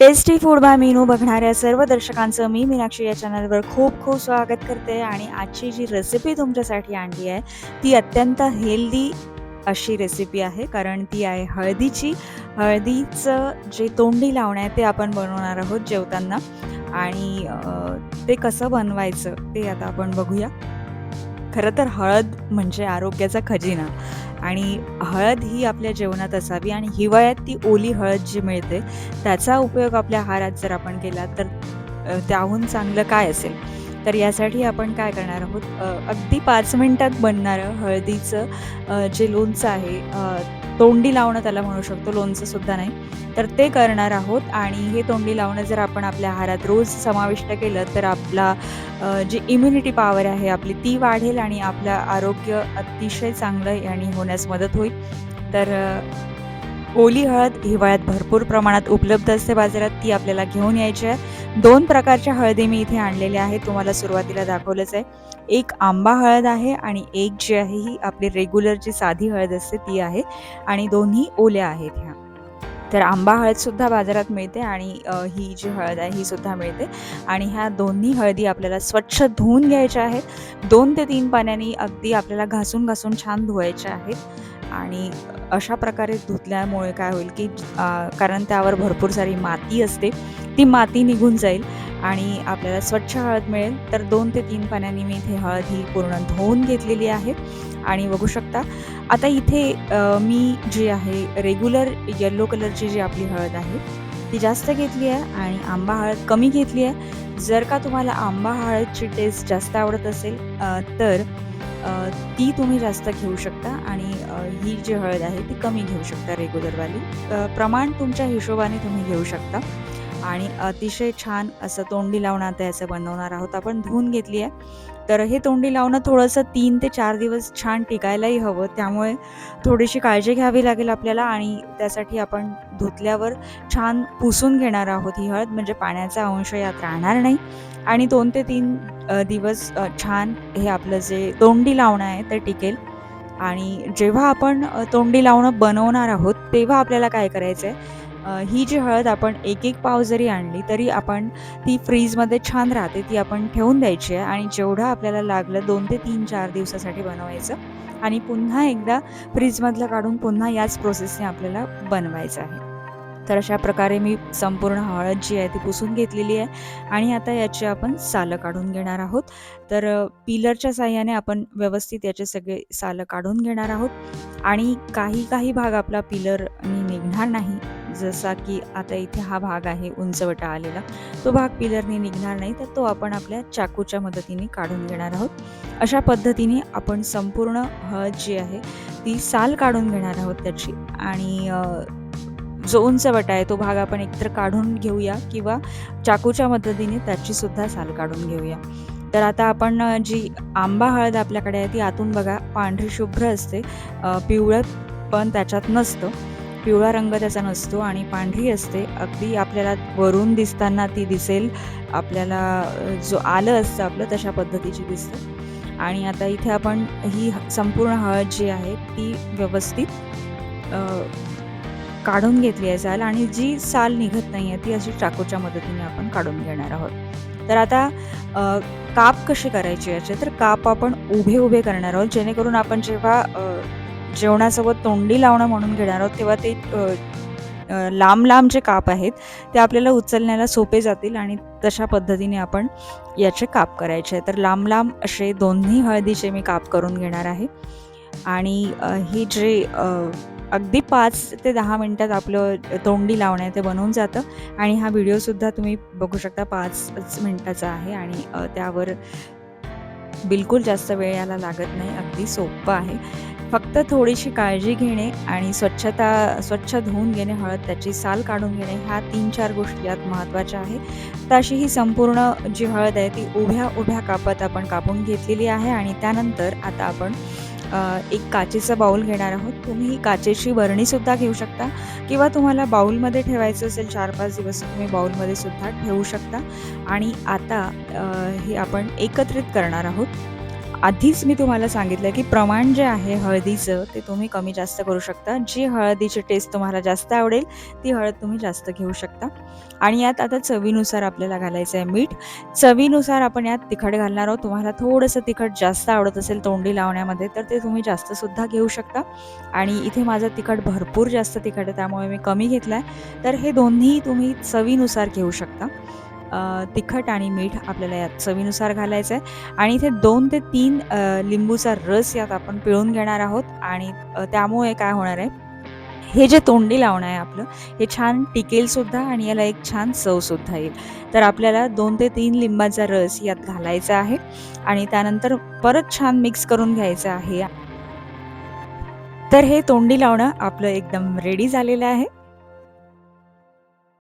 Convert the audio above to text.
Tasty food by Meenu बघणाऱ्या सर्व दर्शकांचं मी मीनाक्षी या चॅनलवर खूप खूप स्वागत करते आणि आजची जी रेसिपी तुमच्यासाठी आणली आहे ती अत्यंत हेल्दी अशी रेसिपी आहे. कारण ती आहे हळदीची. हळदीचं जे तोंडी लावणं आहे ते आपण बनवणार आहोत जेवताना. आणि ते कसं बनवायचं ते आता आपण बघूया. खरं तर हळद म्हणजे आरोग्याचा खजिना. आणि हळद ही आपल्या जेवणात असावी आणि हिवाळ्यात ती ओली हळद जी मिळते त्याचा उपयोग आपल्या आहारात जर आपण केला तर त्याहून चांगलं काय असेल? तर यासाठी आपण काय करणार आहोत? अगदी पाच मिनटात बनणारं हळदीचं जे लोणचं आहे तोंडी लावणं त्याला म्हणू शकतो लोणचंसुद्धा नाही. तर ते करणार आहोत आणि हे तोंडी लावणं जर आपण आपल्या आहारात रोज समाविष्ट केलं तर आपला जी इम्युनिटी पॉवर आहे आपली ती वाढेल आणि आपलं आरोग्य अतिशय चांगलं आणि होण्यास मदत होईल. तर ओली हळद हिवाळ्यात भरपूर प्रमाणात उपलब्ध असते बाजारात ती आपल्याला घेऊन यायची आहे. दोन प्रकारच्या हळदी मी इथे आणलेल्या आहेत. तुम्हाला सुरुवातीला दाखवलंच आहे. एक आंबा हळद आहे आणि एक जी आहे ही आपली रेग्युलर जी साधी हळद असते ती आहे आणि दोन्ही ओल्या आहेत ह्या. तर आंबा हळदसुद्धा बाजारात मिळते आणि ही जी हळद आहे ही सुद्धा मिळते. आणि ह्या दोन्ही हळदी आपल्याला स्वच्छ धुवून घ्यायच्या आहेत. दोन ते तीन पाण्याने अगदी आपल्याला घासून घासून छान धुवायच्या आहेत. आणि अशा प्रकारे धुतल्यामुळे काय होईल की कारण त्यावर भरपूर सारी माती असते ती माती निघून जाईल आणि आपल्याला स्वच्छ हळद मिळेल. तर दोन ते तीन पाण्याने मी इथे हळद ही पूर्ण धुवून घेतलेली आहे आणि बघू शकता आता इथे मी जी आहे रेग्युलर येल्लो कलरची जी आपली हळद आहे ती जास्त घेतली आहे आणि आंबा हळद कमी घेतली आहे. जर का तुम्हाला आंबा हळदची टेस्ट जास्त आवडत असेल तर ती तुम्ही जास्त घेऊ शकता ही जी हळद आहे ती कमी घेऊ शकता रेग्युलरवाली. प्रमाण तुमच्या हिशोबाने तुम्ही घेऊ शकता. आणि अतिशय छान असं तोंडी लावणं आता याचं बनवणार आहोत. आपण धुवून घेतली आहे. तर हे तोंडी लावणं थोडंसं तीन ते चार दिवस छान टिकायलाही हवं. त्यामुळे थोडीशी काळजी घ्यावी लागेल आपल्याला आणि त्यासाठी आपण धुतल्यावर छान पुसून घेणार आहोत ही हळद. म्हणजे पाण्याचा अंश यात राहणार नाही. आणि दोन ते तीन दिवस छान हे आपलं जे तोंडी लावणं आहे ते टिकेल. आणि जेव्हा आपण तोंडी लावणं बनवणार आहोत तेव्हा आपल्याला काय करायचं आहे ही जी हळद आपण एक एक पाव जरी आणली तरी आपण ती फ्रीजमध्ये छान राहते ती आपण ठेवून द्यायची आहे आणि जेवढं आपल्याला लागलं दोन ते तीन चार दिवसासाठी बनवायचं आणि पुन्हा एकदा फ्रीजमधलं काढून पुन्हा याच प्रोसेसने आपल्याला बनवायचं आहे. तर अशा प्रकारे मी संपूर्ण हळद जी आहे ती पुसून घेतलेली आहे आणि आता याची आपण सालं काढून घेणार आहोत. तर पिलरच्या साह्याने आपण व्यवस्थित याचे सगळे सालं काढून घेणार आहोत. आणि काही काही भाग आपला पिलरनी निघणार नाही. जसा की आता इथे हा भाग आहे उंचवटा आलेला. तो भाग पिलरने निघणार नाही तर तो आपण आपल्या चाकूच्या मदतीने काढून घेणार आहोत. अशा पद्धतीने आपण संपूर्ण हळद जी आहे ती साल काढून घेणार आहोत त्याची. आणि जो उंचवटा आहे तो भाग आपण एकतर काढून घेऊया किंवा चाकूच्या मदतीने त्याची सुद्धा साल काढून घेऊया. तर आता आपण जी आंबा हळद आपल्याकडे आहे ती आतून बघा पांढरी शुभ्र असते. पिवळं पण त्याच्यात नसतं. पिवळा रंग त्याचा नसतो आणि पांढरी असते. अगदी आपल्याला वरून दिसताना ती दिसेल. आपल्याला जो आलं असतं आपलं तशा पद्धतीची दिसतं. आणि आता इथे आपण ही ह- संपूर्ण हळद जी आहे ती व्यवस्थित काढून घेतली आहे साल आणि जी साल निघत नाही आहे ती अशी चाकूच्या मदतीने आपण काढून घेणार आहोत. तर आता काप कसे करायचे याचे? तर काप आपण उभे उभे करणार आहोत जेणेकरून आपण जेव्हा जेवणासोबत तोंडी लावणं म्हणून घेणार आहोत तेव्हा ते लांब लांब जे काप आहेत ते आपल्याला उचलण्याला सोपे जातील आणि तशा पद्धतीने आपण याचे काप करायचे आहे. तर लांब लांब असे दोन्ही हळदीचे मी काप करून घेणार आहे. आणि ही हे जे अगदी पाच ते दहा मिनटात आपलं तोंडी लावणं आहे ते बनवून जातं. आणि हा व्हिडिओसुद्धा तुम्ही बघू शकता पाच मिनटाचा आहे आणि त्यावर बिलकुल जास्त वेळ याला लागत नाही. अगदी सोपं आहे. फक्त थोडीशी काळजी घेणे आणि स्वच्छता स्वच्छ धुवून घेणे हळद त्याची साल काढून घेणे ह्या तीन चार गोष्टी यात महत्त्वाच्या आहे. तर अशी ही संपूर्ण जी हळद आहे ती उभ्या उभ्या कापत आपण कापून घेतलेली आहे आणि त्यानंतर आता आपण एक काचेचं बाऊल घेणार आहोत. तुम्ही ही काचेची बरणीसुद्धा घेऊ शकता किंवा तुम्हाला बाऊलमध्ये ठेवायचं असेल चार पाच दिवस तुम्ही बाऊलमध्ये सुद्धा ठेवू शकता. आणि आता हे आपण एकत्रित करणार आहोत. आधीच मी तुम्हाला सांगितलं की प्रमाण जे आहे हळदीचं ते तुम्ही कमी जास्त करू शकता. जी हळदीची टेस्ट तुम्हाला जास्त आवडेल ती हळद तुम्ही जास्त घेऊ शकता. आणि यात आता चवीनुसार आपल्याला घालायचं आहे मीठ. चवीनुसार आपण यात तिखट घालणार आहोत. तुम्हाला थोडंसं तिखट जास्त आवडत असेल तोंडी लावण्यामध्ये तर ते तुम्ही जास्तसुद्धा घेऊ शकता. आणि इथे माझं तिखट भरपूर जास्त तिखट आहे त्यामुळे मी कमी घेतलं आहे तर हे दोन्ही तुम्ही चवीनुसार घेऊ शकता. तिखट आणि मीठ आपल्याला यात चवीनुसार घालायचं आहे आणि इथे दोन ते तीन लिंबूचा रस यात आपण पिळून घेणार आहोत. आणि त्यामुळे काय होणार आहे हे जे तोंडी लावणं आहे आपलं हे छान टिकेल सुद्धा आणि याला एक छान चवसुद्धा येईल. तर आपल्याला दोन ते तीन लिंबाचा रस यात घालायचा आहे. आणि त्यानंतर परत छान मिक्स करून घ्यायचं आहे. तर हे तोंडी लावणं आपलं एकदम रेडी झालेलं आहे.